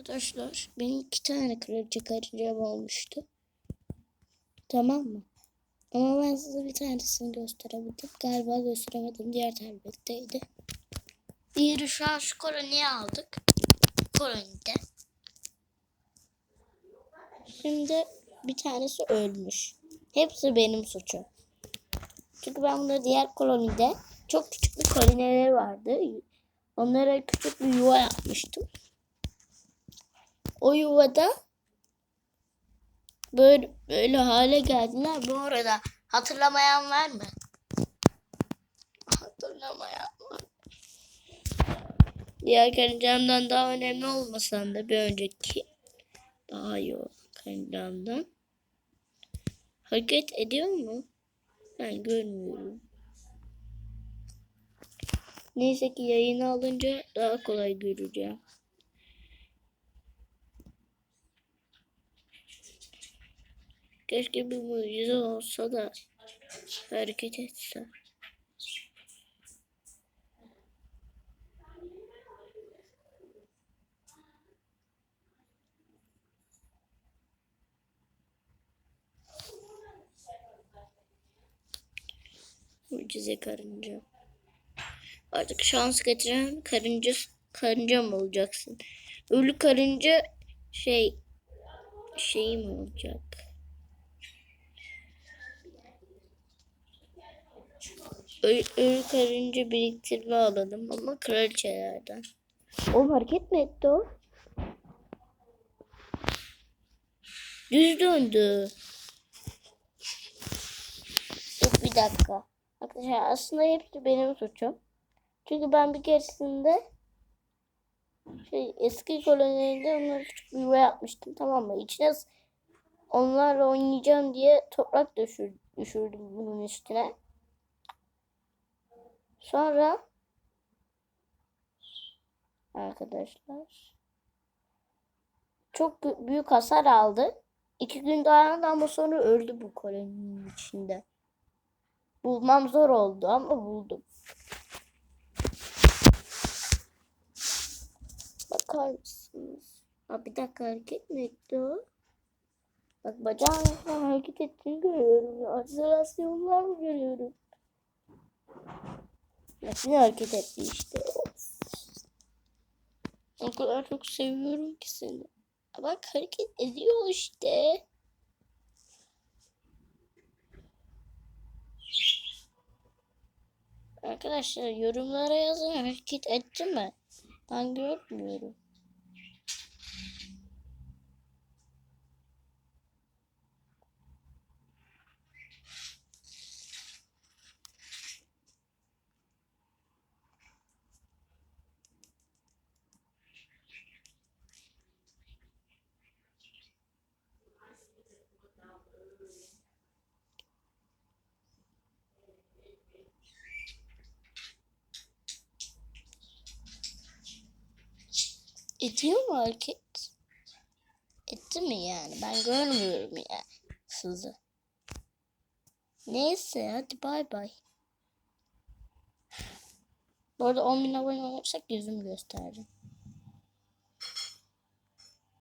Arkadaşlar benim iki tane kraliçe karıncam olmuştu. Tamam mı? Ama ben size bir tanesini gösterebildim. Galiba gösteremedim. Diğer tabletteydi. Diğeri şu an şu koloniyi aldık. Kolonide. Şimdi bir tanesi ölmüş. Hepsi benim suçum. Çünkü ben bunları diğer kolonide çok küçük bir kolonileri vardı. Onlara küçük bir yuva yapmıştım. O yuvada böyle böyle hale geldiler. Bu arada hatırlamayan var mı? Hatırlamayan var. Diğer karıncamdan daha önemli olmasan da bir önceki daha iyi olan karıncamdan. Hareket ediyor mu? Ben görmüyorum. Neyse ki yayını alınca daha kolay göreceğim. Keşke bir mucize olsa da hareket etse. Mucize karınca. Artık şans getiren karınca karınca mı olacaksın? Ölü karınca şey şey mi olacak? Ölü, karınca biriktirme alalım ama kraliçelerden. O hareket mi etti o? Düz döndü. Dur bir dakika. Arkadaşlar aslında hepsi benim suçum. Çünkü ben bir keresinde şey eski kolonide onlara küçük bir yuva yapmıştım tamam mı? İçine onlarla oynayacağım diye toprak düşür, düşürdüm bunun üstüne. Sonra arkadaşlar çok bü- büyük hasar aldı. İki gün dayandı ama sonra öldü bu koloninin içinde. Bulmam zor oldu ama buldum. Bakar mısınız? Aa, bir dakika hareket mi etti o? Bak bacağım hareket ettiğini görüyorum. mı görüyorum? Nasıl hareket etti işte. O kadar çok seviyorum ki seni. Bak hareket ediyor işte. Arkadaşlar yorumlara yazın hareket etti mi? Ben görmüyorum. Ediyor mu hareket? Etti mi yani? Ben görmüyorum yani sizi. Neyse hadi bay bay. Bu arada 10 bin abone olursak yüzümü göstereceğim.